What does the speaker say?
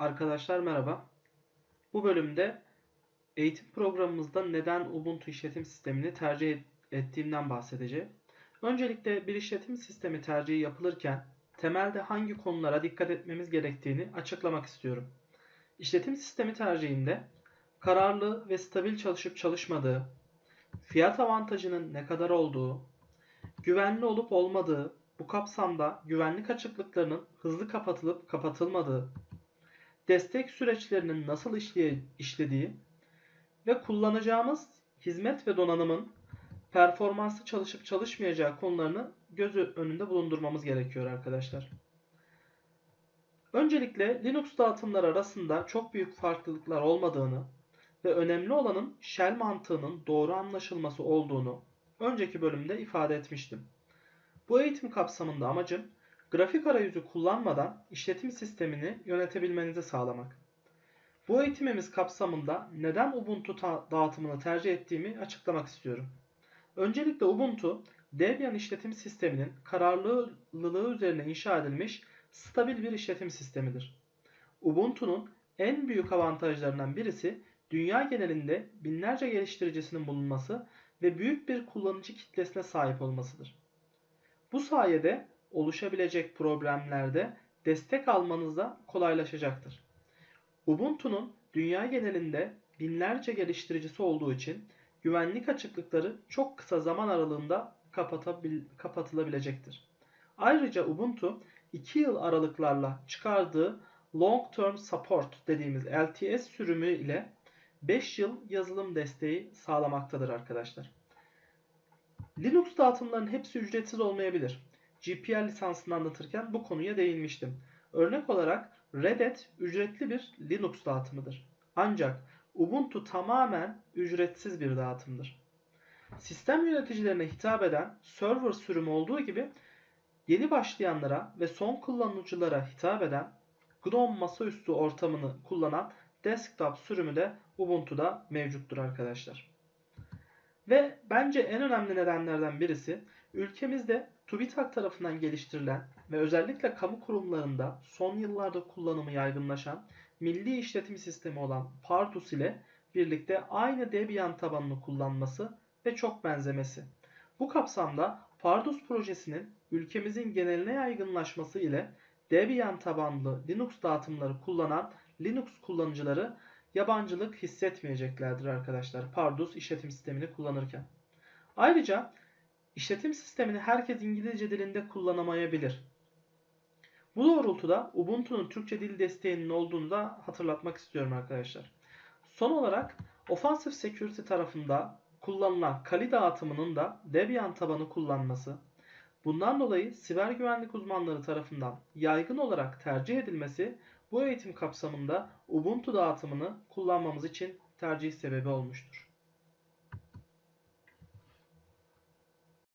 Arkadaşlar merhaba. Bu bölümde eğitim programımızda neden Ubuntu işletim sistemini tercih et- ettiğimden bahsedeceğim. Öncelikle bir işletim sistemi tercihi yapılırken temelde hangi konulara dikkat etmemiz gerektiğini açıklamak istiyorum. İşletim sistemi tercihinde kararlı ve stabil çalışıp çalışmadığı, fiyat avantajının ne kadar olduğu, güvenli olup olmadığı, bu kapsamda güvenlik açıklıklarının hızlı kapatılıp kapatılmadığı, destek süreçlerinin nasıl işlediği ve kullanacağımız hizmet ve donanımın performanslı çalışıp çalışmayacağı konularını göz önünde bulundurmamız gerekiyor arkadaşlar. Öncelikle Linux dağıtımları arasında çok büyük farklılıklar olmadığını ve önemli olanın shell mantığının doğru anlaşılması olduğunu önceki bölümde ifade etmiştim. Bu eğitim kapsamında amacım grafik arayüzü kullanmadan işletim sistemini yönetebilmenizi sağlamak. Bu eğitimimiz kapsamında neden Ubuntu dağıtımını tercih ettiğimi açıklamak istiyorum. Öncelikle Ubuntu, Debian işletim sisteminin kararlılığı üzerine inşa edilmiş stabil bir işletim sistemidir. Ubuntu'nun en büyük avantajlarından birisi dünya genelinde binlerce geliştiricisinin bulunması ve büyük bir kullanıcı kitlesine sahip olmasıdır. Bu sayede oluşabilecek problemlerde destek almanıza kolaylaşacaktır. Ubuntu'nun dünya genelinde binlerce geliştiricisi olduğu için güvenlik açıklıkları çok kısa zaman aralığında kapatılabilecektir. Ayrıca Ubuntu 2 yıl aralıklarla çıkardığı Long Term Support dediğimiz LTS sürümü ile 5 yıl yazılım desteği sağlamaktadır arkadaşlar. Linux dağıtımlarının hepsi ücretsiz olmayabilir. GPL lisansını anlatırken bu konuya değinmiştim. Örnek olarak Red Hat ücretli bir Linux dağıtımıdır. Ancak Ubuntu tamamen ücretsiz bir dağıtımdır. Sistem yöneticilerine hitap eden server sürümü olduğu gibi yeni başlayanlara ve son kullanıcılara hitap eden GNOME masaüstü ortamını kullanan desktop sürümü de Ubuntu'da mevcuttur arkadaşlar. Ve bence en önemli nedenlerden birisi ülkemizde TÜBİTAK tarafından geliştirilen ve özellikle kamu kurumlarında son yıllarda kullanımı yaygınlaşan milli işletim sistemi olan Pardus ile birlikte aynı Debian tabanını kullanması ve çok benzemesi. Bu kapsamda Pardus projesinin ülkemizin geneline yaygınlaşması ile Debian tabanlı Linux dağıtımları kullanan Linux kullanıcıları yabancılık hissetmeyeceklerdir arkadaşlar Pardus işletim sistemini kullanırken. Ayrıca işletim sistemini herkes İngilizce dilinde kullanamayabilir. Bu doğrultuda Ubuntu'nun Türkçe dil desteğinin olduğunu da hatırlatmak istiyorum arkadaşlar. Son olarak Offensive Security tarafında kullanılan Kali dağıtımının da Debian tabanı kullanması, bundan dolayı siber güvenlik uzmanları tarafından yaygın olarak tercih edilmesi bu eğitim kapsamında Ubuntu dağıtımını kullanmamız için tercih sebebi olmuştur.